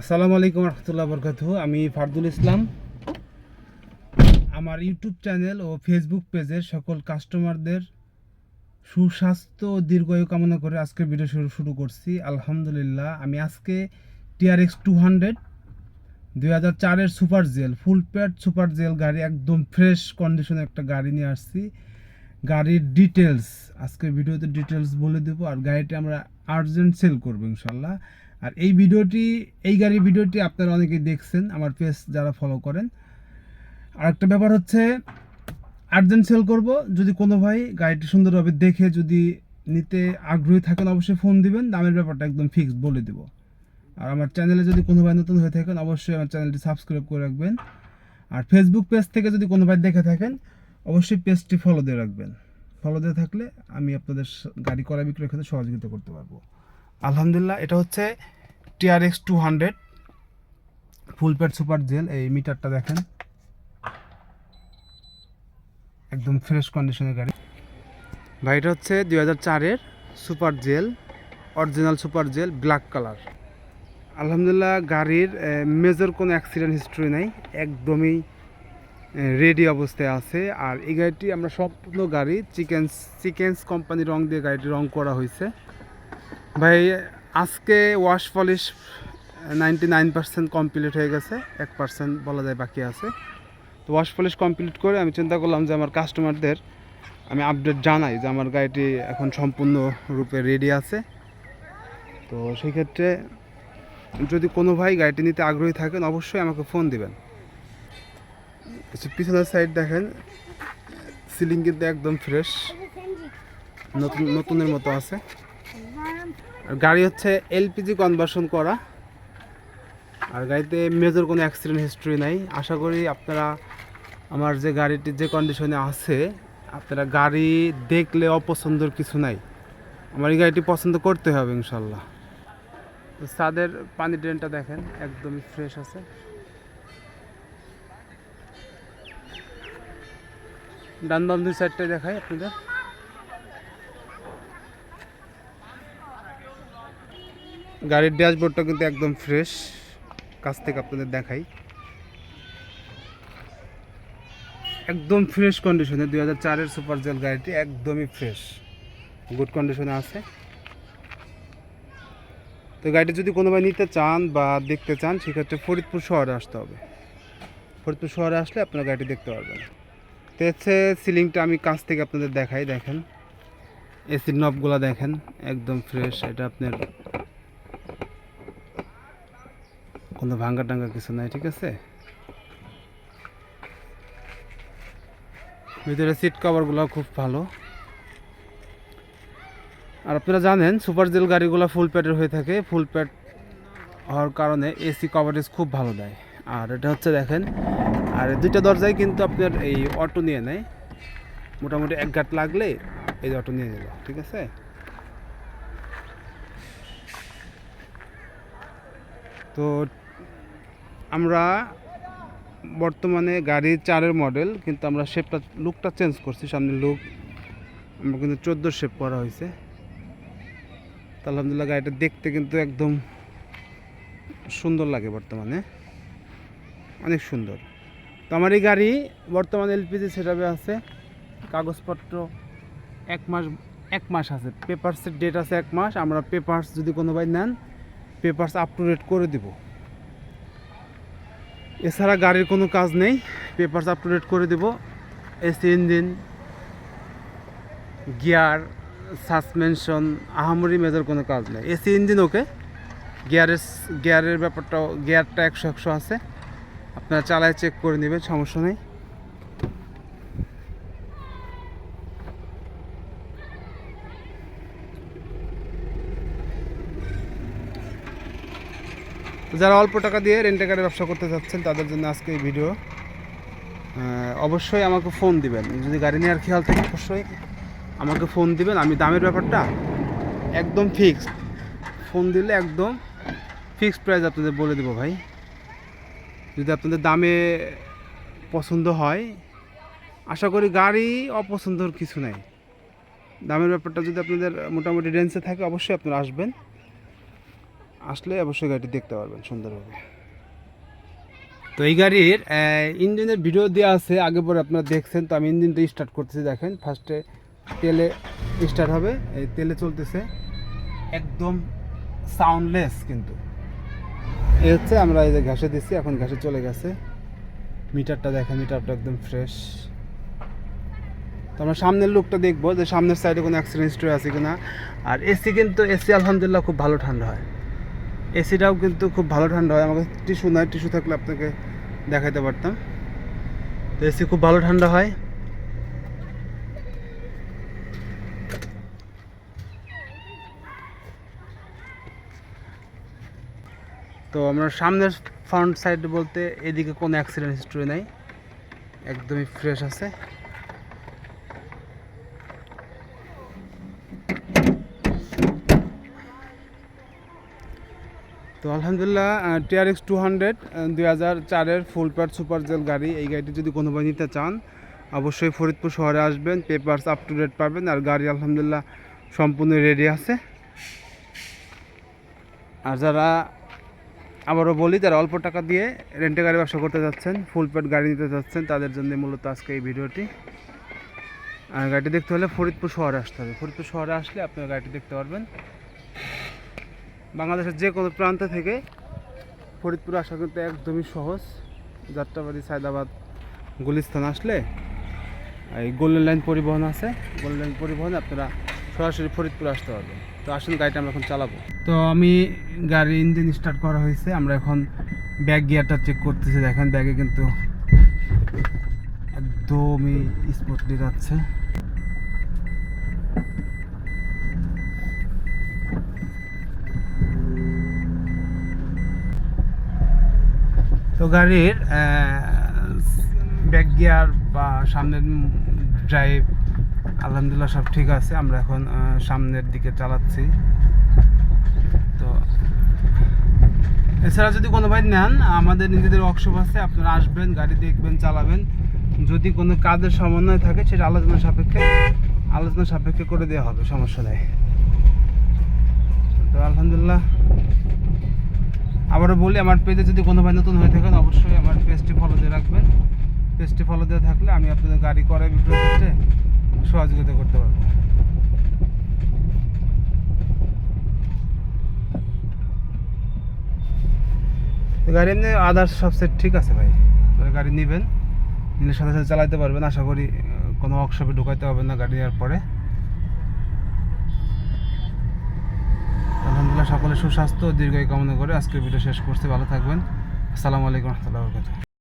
আসসালামু আলাইকুম রহমতুল্লাহ বরকাত আমি ফারদুল ইসলাম। আমার ইউটিউব চ্যানেল ও ফেসবুক পেজের সকল কাস্টমারদের সুস্বাস্থ্য ও দীর্ঘায়ু কামনা করে আজকে ভিডিও শুরু শুরু করছি। আলহামদুলিল্লাহ, আমি আজকে টিআরএক্স টু হান্ড্রেড দুই হাজার চারের super gel, full pad super gel গাড়ি, একদম ফ্রেশ কন্ডিশনে একটা গাড়ি নিয়ে আসছি। গাড়ির ডিটেলস আজকে ভিডিওতে ডিটেলস বলে দেবো। আর গাড়িটা আমরা আর্জেন্ট সেল করব ইনশাল্লাহ। আর এই ভিডিওটি, এই গাড়ির ভিডিওটি আপনারা অনেকেই দেখছেন, আমার পেজ যারা ফলো করেন। আর একটা ব্যাপার হচ্ছে আর্জেন্ট সেল করব। যদি কোনো ভাই গাড়িটি সুন্দরভাবে দেখে যদি নিতে আগ্রহী থাকেন, অবশ্যই ফোন দিবেন। দামের ব্যাপারটা একদম ফিক্সড বলে দেব। আর আমার চ্যানেলে যদি কোনো ভাই নতুন হয়ে থাকেন, অবশ্যই আমার চ্যানেলটি সাবস্ক্রাইব করে রাখবেন। আর ফেসবুক পেজ থেকে যদি কোনো ভাই দেখে থাকেন, অবশ্যই পেজটি ফলো দিয়ে রাখবেন। ফলো দিয়ে থাকলে আমি আপনাদের গাড়ি করা বিক্রয়ের ক্ষেত্রে সহযোগিতা করতে পারব। আলহামদুলিল্লাহ, এটা হচ্ছে TRX two hundred full pad super gel এই মিটারটা দেখেন। একদম ফ্রেশ কন্ডিশনের গাড়ি। ভাই, এটা হচ্ছে দুই হাজার চারের super gel original super gel black colour আলহামদুলিল্লাহ, গাড়ির মেজর কোনো অ্যাক্সিডেন্ট হিস্ট্রি নাই, একদমই রেডি অবস্থায় আছে। আর এই গাড়িটি আমরা সম্পূর্ণ গাড়ি চিকেন, চিকেন্স কোম্পানি রং দিয়ে গাড়িটি রং করা হয়েছে। ভাই, আজকে wash polish ninety nine percent complete হয়ে গেছে, এক পার্সেন্ট বলা যায় বাকি আছে। তো ওয়াশ পলিশ কমপ্লিট করে আমি চিন্তা করলাম যে আমার কাস্টমারদের আমি আপডেট জানাই যে আমার গাড়িটি এখন সম্পূর্ণ রূপে রেডি আছে। তো সেই ক্ষেত্রে যদি কোনো ভাই গাড়িটি নিতে আগ্রহী থাকেন, অবশ্যই আমাকে ফোন দিবেন। পিছনের সাইড দেখেন সিলিং কিন্তু একদম ফ্রেশ নতুন, নতুনের মতো আছে। গাড়ি হচ্ছে এলপিজি কনভার্সন করা। আর গাড়িতে মেজর কোনো অ্যাক্সিডেন্ট হিস্ট্রি নাই। আশা করি আপনারা আমার যে গাড়িটি যে কন্ডিশনে আছে, আপনারা গাড়ি দেখলে অপছন্দর কিছু নাই। আমার এই গাড়িটি পছন্দ করতে হবে ইনশাল্লাহ। তো ছাদের পানি ড্রেনটা দেখেন, একদমই ফ্রেশ আছে। ডান বাম দুই সাইডটাই দেখাই আপনাদের। গাড়ির ড্যাশবোর্ডটা কিন্তু একদম ফ্রেশ। কাছ থেকে আপনাদের দেখাই। একদম ফ্রেশ কন্ডিশনে, দুই হাজার চারের সুপার জেল গাড়িটি একদমই ফ্রেশ। গুড কন্ডিশনে আছে। তো গাড়িটি যদি কোনো ভাই নিতে চান বা দেখতে চান, সেক্ষেত্রে ফরিদপুর শহরে আসতে হবে। ফরিদপুর শহরে আসলে আপনারা গাড়িটি দেখতে পারবেন। তো হচ্ছে সিলিংটা আমি কাছ থেকে আপনাদের দেখাই, দেখেন। এসির নবগুলো দেখেন, একদম ফ্রেশ। এটা আপনার কোনো ভাঙ্গা টাঙ্গা কিছু নাই, ঠিক আছে? ভিতরে সিট কভারগুলো খুব ভালো। আর আপনারা জানেন সুপার জেল গাড়িগুলো ফুল প্যাডের হয়ে থাকে। ফুল প্যাড হওয়ার কারণে এসি কভারেজ খুব ভালো দেয়। আর এটা হচ্ছে দেখেন, আর দুইটা দরজায় কিন্তু আপনার এই অটো নিয়ে নেয়। মোটামুটি এক গাঁট লাগলে এই অটো নিয়ে নিল, ঠিক আছে? তো আমরা বর্তমানে গাড়ির চারের মডেল কিন্তু আমরা শেপটা লুকটা চেঞ্জ করছি। সামনে লুক আমরা কিন্তু চোদ্দ শেপ করা হয়েছে। তো আলহামদুলিল্লাহ গাড়িটা দেখতে কিন্তু একদম সুন্দর লাগে বর্তমানে। অনেক সুন্দর। তো আমার এই গাড়ি বর্তমানে এলপিজি সেটাবে আছে। কাগজপত্র এক মাস এক মাস আছে। পেপারসের ডেট আছে এক মাস। আমরা পেপারস যদি কোনো ভাই নেন পেপারস আপ টু ডেট করে দিব। এছাড়া গাড়ির কোনো কাজ নেই। পেপারস আপ করে দেবো। এসি ইঞ্জিন গিয়ার সাসপেনশন আহামরি মেজর কোনো কাজ নেই। এসি ইঞ্জিন ওকে গিয়ারের গিয়ারের ব্যাপারটাও গিয়ারটা একশো একশো আছে। আপনারা চালায় চেক করে নেবেন, সমস্যা নেই। যারা অল্প টাকা দিয়ে রেন্টে গাড়ি ব্যবসা করতে চাচ্ছেন, তাদের জন্য আজকে এই ভিডিও। অবশ্যই আমাকে ফোন দিবেন। যদি গাড়ি নেওয়ার খেয়াল থাকে, অবশ্যই আমাকে ফোন দিবেন। আমি দামের ব্যাপারটা একদম ফিক্সড ফোন দিলে একদম ফিক্সড প্রাইস আপনাদের বলে দেবো ভাই। যদি আপনাদের দামে পছন্দ হয়, আশা করি গাড়ি অপছন্দর কিছু নাই। দামের ব্যাপারটা যদি আপনাদের মোটামুটি রেঞ্জে থাকে, অবশ্যই আপনারা আসবেন। আসলে অবশ্যই গাড়িটি দেখতে পারবেন সুন্দরভাবে। তো এই গাড়ির ইঞ্জিনের ভিডিও দেওয়া আছে, আগে পরে আপনারা দেখছেন, তো আমি ইঞ্জিনটা স্টার্ট করতেছি, দেখেন ফার্স্টে তেলে স্টার্ট হবে, এই তেলে চলতেছে, একদম সাউন্ডলেস কিন্তু। এই হচ্ছে আমরা এই যে ঘাসে দিচ্ছি এখন ঘাসে চলে গেছে। মিটারটা দেখেন, মিটারটা একদম ফ্রেশ তো আমরা সামনের লুকটা দেখব, যে সামনের সাইডে কোনো অ্যাক্সিডেন্ট হিস্ট্রি আছে কিনা। আর এসি কিন্তু এসি আলহামদুলিল্লাহ খুব ভালো ঠান্ডা হয়। এসিটাও কিন্তু খুব ভালো ঠান্ডা হয়। আমাকে টিস্যু নাই টিস্যু থাকলে আপনাকে দেখাতে পারতাম। তো এসি খুব ভালো ঠান্ডা হয়। তো আমরা সামনের ফ্রন্ট সাইড বলতে এদিকে কোনো অ্যাক্সিডেন্ট হিস্ট্রি নাই। একদমই ফ্রেশ আছে। তো আলহামদুলিল্লাহ টিআরএক্স টু হান্ড্রেড দুই হাজার চারের ফুল প্যাড সুপার জেল গাড়ি। এই গাড়িটি যদি কোনো ভাই নিতে চান, অবশ্যই ফরিদপুর শহরে আসবেন পেপারস আপ টু ডেট পাবেন, আর গাড়ি আলহামদুলিল্লাহ সম্পূর্ণ রেডি আছে। আর যারা আবারও বলি, যারা অল্প টাকা দিয়ে রেন্টে গাড়ি ব্যবসা করতে যাচ্ছেন, ফুল প্যাড গাড়ি নিতে যাচ্ছেন, তাদের জন্য মূলত আজকে এই ভিডিওটি। আর গাড়িটি দেখতে হলে ফরিদপুর শহরে আসতে হবে। ফরিদপুর শহরে আসলে আপনারা গাড়িটি দেখতে পারবেন। বাংলাদেশের যে কোনো প্রান্ত থেকে ফরিদপুর আসা কিন্তু একদমই সহজ। যাত্রাবাড়ি, সায়দাবাদ গুলিস্তান আসলে এই গোল্ডেন লাইন পরিবহন আছে। গোল্ডেন লাইন পরিবহনে আপনারা সরাসরি ফরিদপুর আসতে পারবেন। তো আসুন, গাড়িটা আমরা এখন চালাবো। তো আমি গাড়ি ইঞ্জিন স্টার্ট করা হয়েছে। আমরা এখন ব্যাগ গিয়ারটা চেক করতেছি। দেখেন, ব্যাগে কিন্তু একদমই স্মুথলি যাচ্ছে। তো গাড়ির ব্যাক গিয়ার বা সামনের ড্রাইভ আলহামদুলিল্লাহ সব ঠিক আছে। আমরা এখন সামনের দিকে চালাচ্ছি। তো এছাড়া যদি কোনো ভাই নেন, আমাদের নিজেদের ওয়ার্কশপ আছে, আপনারা আসবেন, গাড়ি দেখবেন, চালাবেন। যদি কোনো কাজের সমন্বয় থাকে, সেটা আলোচনা সাপেক্ষে আলোচনা সাপেক্ষে করে দেওয়া হবে, সমস্যা নেই। তো আলহামদুলিল্লাহ। আবারও বলি, আমার পেজে যদি কোনো ভাই নতুন হয়ে থাকেন অবশ্যই আমার পেজটি ফলো দিয়ে রাখবেন। পেজটি ফলো দিয়ে থাকলে আমি আপনাদের গাড়ি করে বিক্রয় করতে সহযোগিতা করতে পারব। গাড়ি এমনি আদার্স সব সেট ঠিক আছে ভাই? গাড়ি নেবেন, নিলে সাথে সাথে চালাতে পারবেন। আশা করি কোনো ওয়ার্কশপে ঢুকাইতে হবে না গাড়ি নেওয়ার পরে। আলহামদুলিল্লাহ সকলে সুস্বাস্থ্য দীর্ঘায় কামনা করে আজকের ভিডিও শেষ করছি। ভালো থাকবেন। আসসালামু আলাইকুম রহমতুল্লাহ বরকাতুহ।